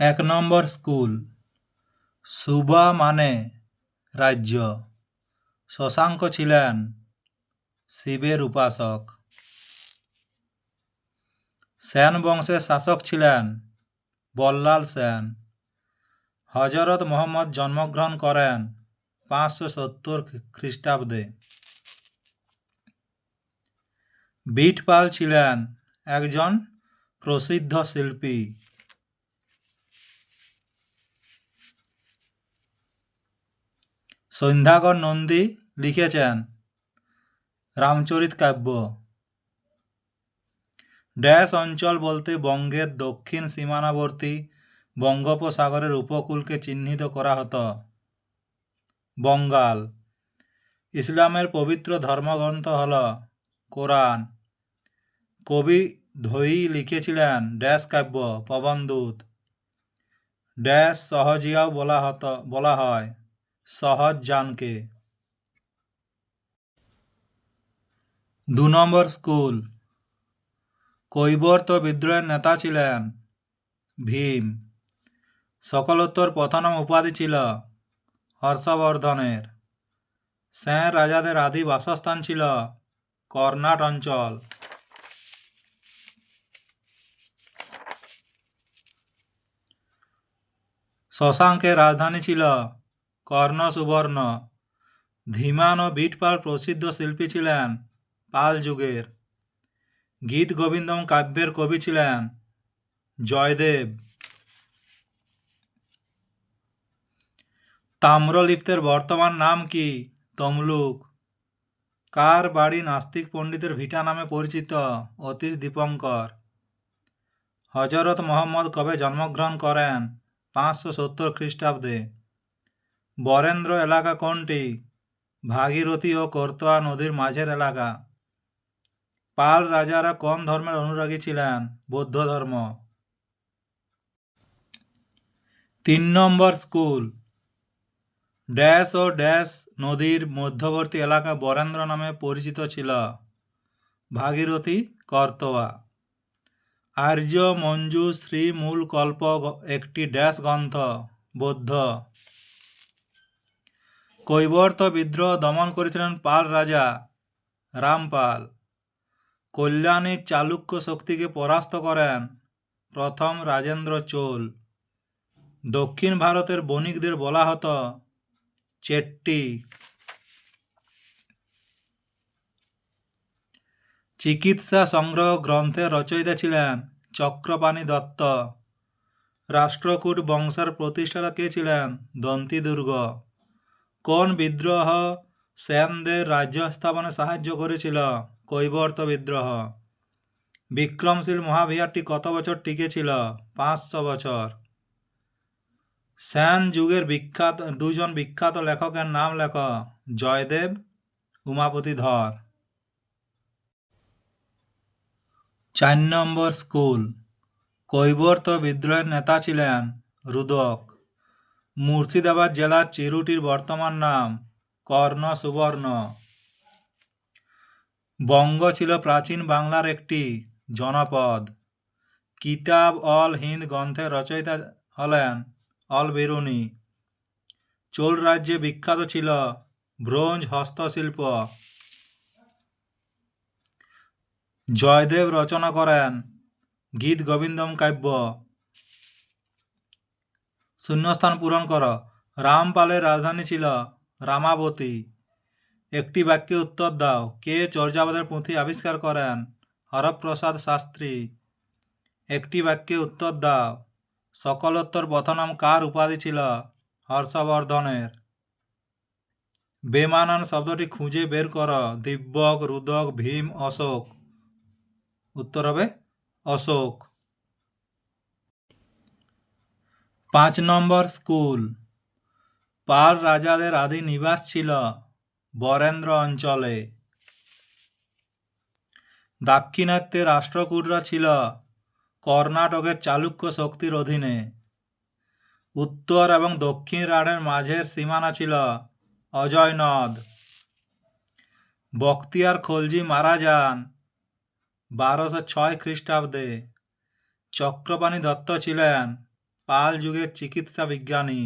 এক নম্বর স্কুল। সুবা মানে রাজ্য। শশাঙ্ক ছিলেন শিবের উপাসক। সেন বংশের শাসক ছিলেন বল্লাল সেন। হজরত মোহাম্মদ জন্মগ্রহণ করেন পাঁচশো সত্তর খ্রিস্টাব্দে। বিটপাল ছিলেন একজন প্রসিদ্ধ শিল্পী। সন্ধ্যাকর নন্দী লিখেছেন, রামচরিত কাব্য। ড্যাশ অঞ্চল বলতে বঙ্গের দক্ষিণ সীমানাবর্তী বঙ্গোপসাগরের উপকূলকে চিহ্নিত করা হতো। বঙ্গাল। ইসলামের পবিত্র ধর্মগ্রন্থ হল কোরআন। কবি ধৈ লিখেছিলেন, ড্যাশ কাব্য পবনদূত ড্যাশ সহজিয়াও বলা হতো, বলা হয়। সহজ জানকে। দু নম্বর স্কুল। কৈবর্ত বিদ্রোহের নেতা ছিলেন ভীম। সকলোত্তর প্রথম উপাধি ছিল হর্ষবর্ধনের। সেন রাজাদের আদি বাসস্থান ছিল কর্ণাট অঞ্চল। শশাঙ্কের রাজধানী ছিল কর্ণ সুবর্ণ ধীমান ও বিটপাল প্রসিদ্ধ শিল্পী ছিলেন পাল যুগের। গীত গোবিন্দম কাব্যের কবি ছিলেন জয়দেব। তাম্রলিপ্তের বর্তমান নাম কি? তমলুক। কার বাড়ি নাস্তিক পণ্ডিতের ভিটা নামে পরিচিত? অতীশ দীপঙ্কর। হজরত মোহাম্মদ কবে জন্মগ্রহণ করেন? পাঁচশো সত্তর খ্রিস্টাব্দে। বরেন্দ্র এলাকা কোনটি? ভাগীরথী ও করতোয়া নদীর মাঝের এলাকা। পাল রাজারা কোন ধর্মের অনুরাগী ছিলেন? বৌদ্ধ ধর্ম। তিন নম্বর স্কুল। ড্যাশ ও ড্যাশ নদীর মধ্যবর্তী এলাকা বরেন্দ্র নামে পরিচিত ছিল। ভাগীরথী, করতোয়া। আর্য মঞ্জু শ্রী মূল কল্প একটি ড্যাশ গ্রন্থ, বৌদ্ধ। কৈবর্ত বিদ্রোহ দমন করেছিলেন পাল রাজা রামপাল। কল্যাণী চালুক্য শক্তিকে পরাস্ত করেন প্রথম রাজেন্দ্র চোল। দক্ষিণ ভারতের বণিকদের বলা হতো চেট্টি। চিকিৎসা সংগ্রহ গ্রন্থের রচয়িতা ছিলেন চক্রপাণি দত্ত। রাষ্ট্রকূট বংশের প্রতিষ্ঠাতা কে ছিলেন দন্তিদুর্গ। কোন বিদ্রোহ সেনদের রাজ্য স্থাপনে সাহায্য করেছিল? কৈবর্ত বিদ্রোহ। বিক্রমশীল মহাবিহারটি কত বছর টিকেছিল? পাঁচশো বছর। সেন যুগের বিখ্যাত, দুজন বিখ্যাত লেখকের নাম লেখ। জয়দেব, উমাপতি ধর। চার নম্বর স্কুল। কৈবর্ত বিদ্রোহের নেতা ছিলেন রুদক। মুর্শিদাবাদ জেলার চিরুটির বর্তমান নাম কর্ণ সুবর্ণ বঙ্গ ছিল প্রাচীন বাংলার একটি জনপদ। কিতাব অল হিন্দ গ্রন্থের রচয়িতা হলেন অল বেরুনি চোল রাজ্যে বিখ্যাত ছিল ব্রোঞ্জ হস্তশিল্প। জয়দেব রচনা করেন গীত গোবিন্দম কাব্য। শূন্যস্থান পূরণ কর। রামপালের রাজধানী ছিল রামাবতী। একটি বাক্যে উত্তর দাও। কে চর্যাবাদের পুঁথি আবিষ্কার করেন? হরপ্রসাদ শাস্ত্রী। একটি বাক্যে উত্তর দাও। সকলোত্তর প্রথম কার উপাধি ছিল? হর্ষবর্ধনের। বেমানান শব্দটি খুঁজে বের কর। দিব্যক রুদক ভীম, অশোক। উত্তর হবে অশোক। পাঁচ নম্বর স্কুল। পাল রাজাদের আদি নিবাস ছিল বরেন্দ্র অঞ্চলে। দাক্ষিণাত্যে রাষ্ট্রকূটরা ছিল কর্ণাটকের চালুক্য শক্তির অধীনে। উত্তর এবং দক্ষিণ রাঢ়ের মাঝের সীমানা ছিল অজয় নদ বখতিয়ার খলজি মারা যান বারোশো ছয় খ্রিস্টাব্দে। চক্রপাণি দত্ত ছিলেন পাল যুগের চিকিৎসা বিজ্ঞানী।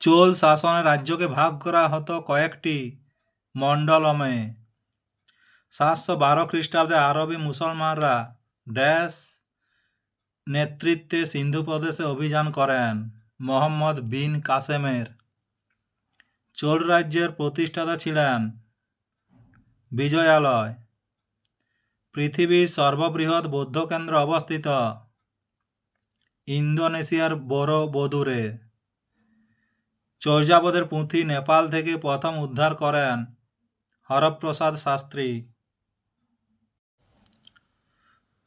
চোল শাসনে রাজ্যকে ভাগ করা হতো কয়েকটি মণ্ডলমে। সাতশো বারো খ্রিস্টাব্দে আরবি মুসলমানরা ড্যাশ নেতৃত্বে সিন্ধু প্রদেশে অভিযান করেন মোহাম্মদ বিন কাসেমের। চোল রাজ্যের প্রতিষ্ঠাতা ছিলেন বিজয়ালয়। পৃথিবীর সর্ববৃহৎ বৌদ্ধকেন্দ্র অবস্থিত ইন্দোনেশিয়ার বড় বদুরে চর্যাপদের পুঁথি নেপাল থেকে প্রথম উদ্ধার করেন হরপ্রসাদ শাস্ত্রী।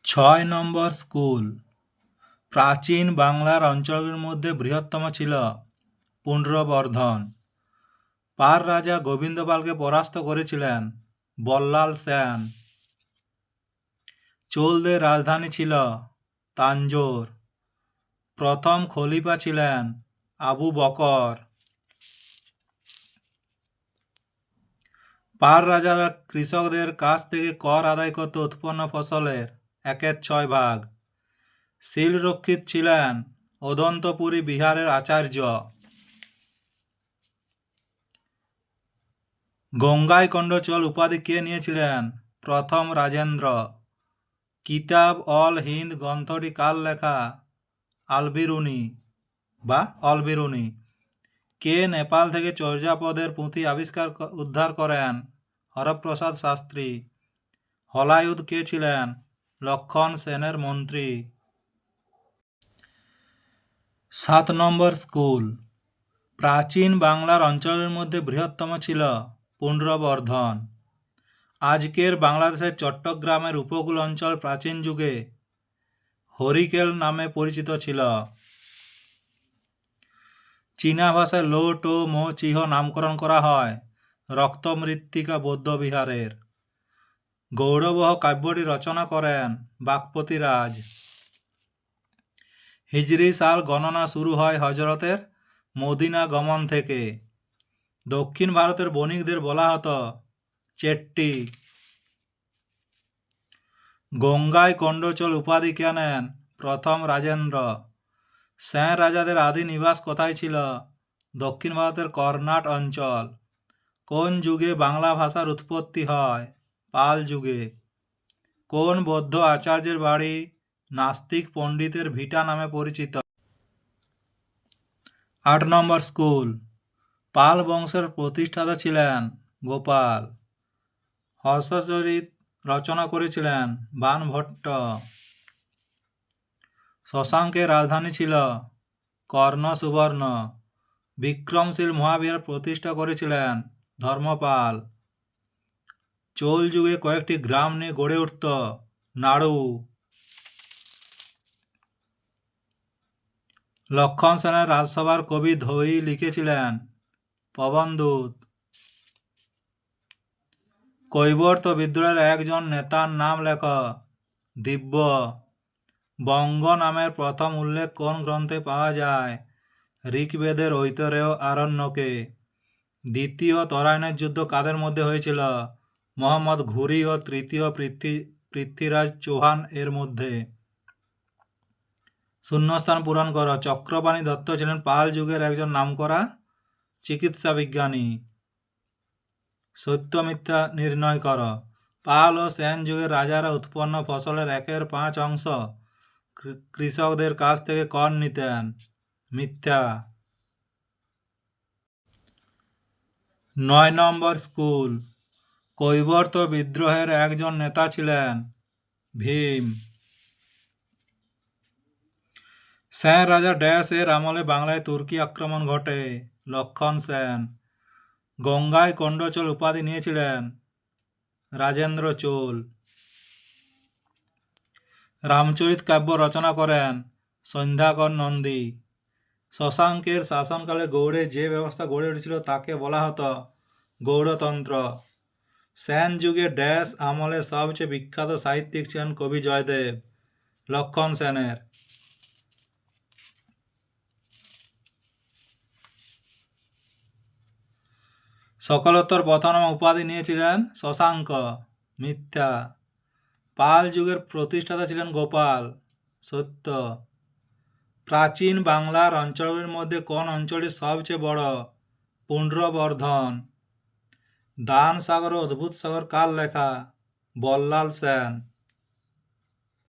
ছয় নম্বর স্কুল। প্রাচীন বাংলার অঞ্চলগুলির মধ্যে বৃহত্তম ছিল পুণ্ড্রবর্ধন পার রাজা গোবিন্দপালকে পরাস্ত করেছিলেন বল্লাল সেন। চোলদের রাজধানী ছিল তাঞ্জোর প্রথম খলিফা ছিলেন আবু বকর। পার রাজারা কৃষকদের কাছ থেকে কর আদায় করতে উৎপন্ন ফসলের একের ছয় ভাগ। শিলরক্ষিত ছিলেন অদন্তপুরী বিহারের আচার্য। গঙ্গাই কণ্ডচল উপাধি কে নিয়েছিলেন? প্রথম রাজেন্দ্র। কিতাব অল হিন্দ গ্রন্থটি কাল লেখা? আলবিরুনি। বা অলবিরুনি কে নেপাল থেকে চর্যাপদের পুঁথি আবিষ্কার উদ্ধার করেন? হরপ্রসাদ শাস্ত্রী। হলায়ুদ কে ছিলেন? লক্ষণ সেনের মন্ত্রী। সাত নম্বর স্কুল। প্রাচীন বাংলার অঞ্চলের মধ্যে বৃহত্তম ছিল পুণ্ড্রবর্ধন আজকের বাংলাদেশের চট্টগ্রামের উপকূল অঞ্চল প্রাচীন যুগে হরিকেল নামে পরিচিত ছিল। চীনা ভাষায় লো, টো, মো, চিহ নামকরণ করা হয়। রক্তমৃত্তিকা বৌদ্ধবিহারের গৌরবহ কাব্যটি রচনা করেন বাগপতি রাজ হিজরি সাল গণনা শুরু হয় হজরতের মদিনা গমন থেকে। দক্ষিণ ভারতের বণিকদের বলা হতো চেট্টি। গঙ্গায় কণ্ডচল উপাধি কে নেন? প্রথম রাজেন্দ্র। স্যাঁ রাজাদের আদি নিবাস কোথায় ছিল? দক্ষিণ ভারতের কর্ণাট অঞ্চল। কোন যুগে বাংলা ভাষার উৎপত্তি হয়? পাল যুগে। কোন বৌদ্ধ আচার্যের বাড়ি? নাস্তিক পণ্ডিতের ভিটা নামে পরিচিত। আট নম্বর স্কুল। পাল বংশের প্রতিষ্ঠাতা ছিলেন গোপাল। হর্ষচরিত রচনা করেছিলেন বানভট্ট। শশাঙ্কের রাজধানী ছিল কর্ণ সুবর্ণ বিক্রমশীল মহাবীর প্রতিষ্ঠা করেছিলেন ধর্মপাল। চোল যুগে কয়েকটি গ্রাম নিয়ে গড়ে উঠত নাড়ু। লক্ষণ সেনের রাজসভার কবি ধৈ লিখেছিলেন পবনদূত। কৈবর্ত বিদ্রোহের একজন নেতার নাম লেখ। দিব্য বঙ্গ নামের প্রথম উল্লেখ কোন গ্রন্থে পাওয়া যায়? ঋগ্বেদের ঐতরেয় আরণ্যকে। দ্বিতীয় তরাইনের যুদ্ধ কাদের মধ্যে হয়েছিল? মোহাম্মদ ঘুরি ও তৃতীয় পৃথ্বী, পৃথ্বীরাজ চৌহান এর মধ্যে। শূন্যস্থান পূরণ করো। চক্রপাণি দত্ত ছিলেন পাল যুগের একজন নামকরা চিকিৎসা বিজ্ঞানী সত্য মিথ্যা নির্ণয় কর। পাল ও সেন যুগের রাজারা উৎপন্ন ফসলের একের পাঁচ অংশ কৃষকদের কাছ থেকে কর নিতেন। মিথ্যা। নয় নম্বর স্কুল। কৈবর্ত বিদ্রোহের একজন নেতা ছিলেন ভীম। সেন রাজা ড্যাশ এর আমলে বাংলায় তুর্কি আক্রমণ ঘটে। লক্ষণ সেন। গঙ্গায় কণ্ডচল উপাধি নিয়েছিলেন রাজেন্দ্র চোল। রামচরিত কাব্য রচনা করেন সন্ধ্যাকর নন্দী। শশাঙ্কের শাসনকালে গৌড়ে যে ব্যবস্থা গড়ে উঠেছিল তাকে বলা হতো গৌড়তন্ত্র। সেন যুগে ড্যাশ আমলে সবচেয়ে বিখ্যাত সাহিত্যিক ছিলেন কবি জয়দেব, লক্ষণ সেনের। সকলোত্তর প্রথম উপাধি নিয়েছিলেন শশাঙ্ক মিথ্যা। পাল যুগের প্রতিষ্ঠাতা ছিলেন গোপাল। সত্য। প্রাচীন বাংলার অঞ্চলগুলির মধ্যে কোন অঞ্চলটি সবচেয়ে বড়? পুণ্ড্রবর্ধন দান সাগর ও অদ্ভুত সাগর কার লেখা? বল্লাল সেন।